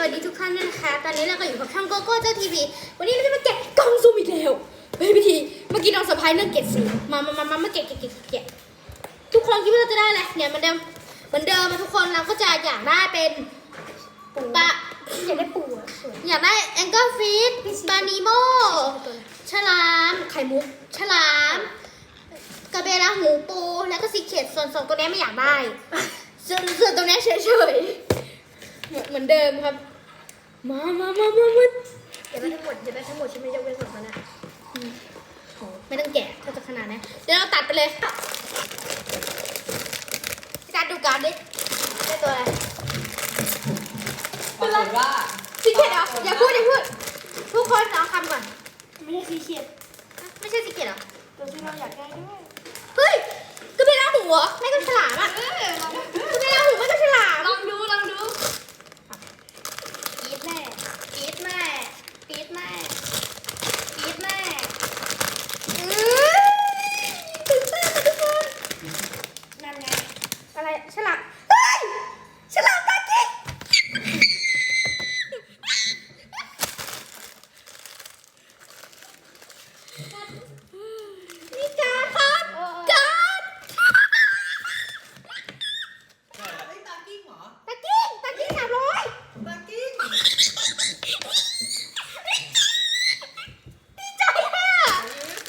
วัสดีทุกท่านด้วยนะคะ ตอนนี้เราก็อยู่กับช่องโกโก้เจ้าทีวี วันนี้เราจะมาแกะกล่องซุ่มอีกแล้วเฮ้ยพี่ที เมื่อกี้น้องสะพายเรื่องเก็บสีมามามามามาแกะแกะแกะแกะทุกคนคิดว่าเราจะได้อะไรเนี่ยเหมือนเดิม เหมือนเดิมมาทุกคนเราก็จะอยากได้เป็นปลาอยากได้ปูอะสวยอยากได้แองเกิลฟิชปลานีโมฉลาม ไข่มุก ฉลาม กระเบนละหูปู แล้วก็ซีเคดส่วนสองตัวนี้ไม่อยากได้ ส่วนส่วนตัวนี้เฉยๆ เหมือนเหมือนเดิมครับ มามามามามาอยากได้ทั้งหมดอยากได้ทั้งหมดใช่ไหมยกเว้นสองคนนะโหไม่ต้องแกะถ้าจะขนาดนั้นเดี๋ยวเราตัดไปเลยพี่การดดูการดดิได้ตัวอะไรปรากฏว่าซีเคดเหรออย่าพูดอย่าพูดทุกคนลองทำก่อน ไม่ใช่สีเขียดไม่ใช่ซีเคดเหรอตัวที่เราอยากได้ด้วยเฮ้ยกระเบนละหมูเหรอไม่ก็ฉลามอะเออลองกระเบนละหมูไม่ก็ฉลาม ลองดูลองดูกรี๊ดแม่กรี๊ดแม่กรี๊ดแม่กรี๊ดแม่ ตื่นเต้นอะทุกคน นั่นไง อะไร ฉลามเฮ้ยฉลามตากิ๊กนี่การดครับการด ไอ้ตากิ้งเหรอ ตากิ๊กตากิ๊กสามร้อย ตากิ้ง ดีใจอะ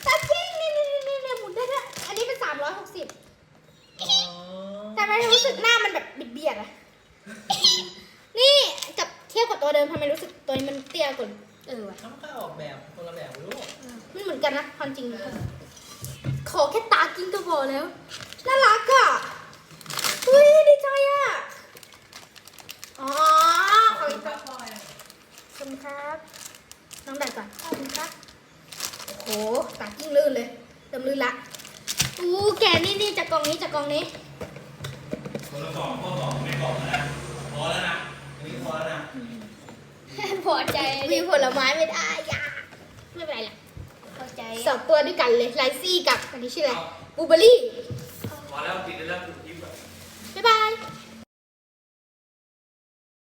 ตากิ๊กนี่นี่นี่นี่หมุนได้ด้วยอันนี้เป็นสามร้อยหกสิบ อ๋อ แต่ไม่รู้สึกหน้ามันแบบบิดเบียดอะนี่กับเทียบกับตัวเดิมทำไมรู้สึกตัวนี้มันเตี้ยกว่าเออว่ะน้ำข้าวออกแบบคนละแบบลูกมันเหมือนกันนะความจริงขอแค่ตากินก็พอแล้วน่ารักอะอุ้ยดีใจอะอ๋อขอบคุณครับพ่อยขอบคุณครับน้องแดดก่อนขอบคุณครับโอ้โหตากิ้งลื่นเลยเริ่มลื่นละอู้แกะนี่นี่จากกล่องนี้จากกล่องนี้ คนละกล่องข้อสองไม่กล่องแล้วนะ พอแล้วนะอันนี้พอแล้วนะ พอใจมีผลไม้ไม่ได้ยาไม่เป็นไรล่ะ พอใจสองตัวด้วยกันเลยไลซี่กับอันนี้ชื่ออะไรบลูเบอร์รี่